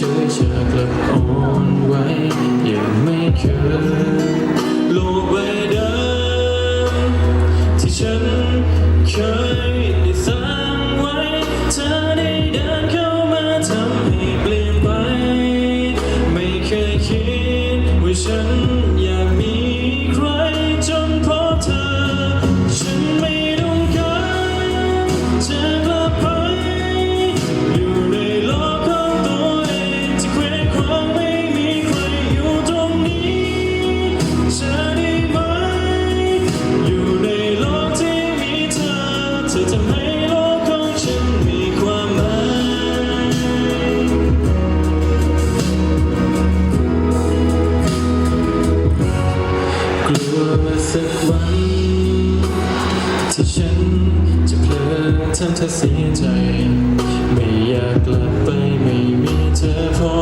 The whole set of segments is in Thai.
ฉยจากลับอ่อนไว้ยังไม่เคยโลกใบเดิมที่ฉันเคย ฉันเธอเสียใจ ไม่อยากกลับไปไม่มีเธอพอ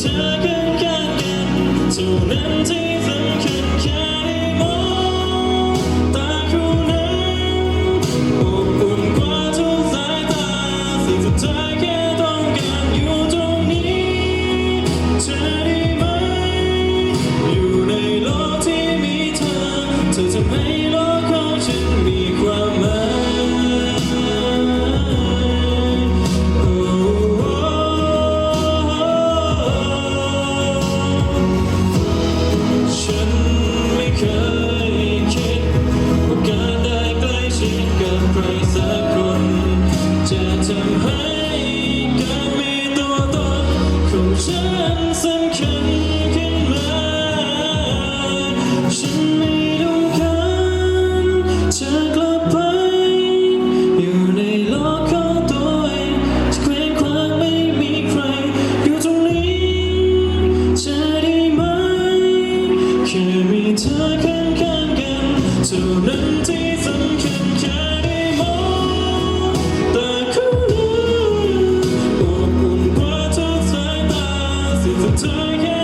เธอกันกันกันเท่านั้นที่สำคัญแค่ได้มองตาคู่นั้นอบอุ่นกว่าทุกสายตาสิ่งสุดท้แค่ต้องการอยู่ตรงนี้เธอได้ไหมอยู่ในโลกที่มีเธอเธอจะไม่ because time.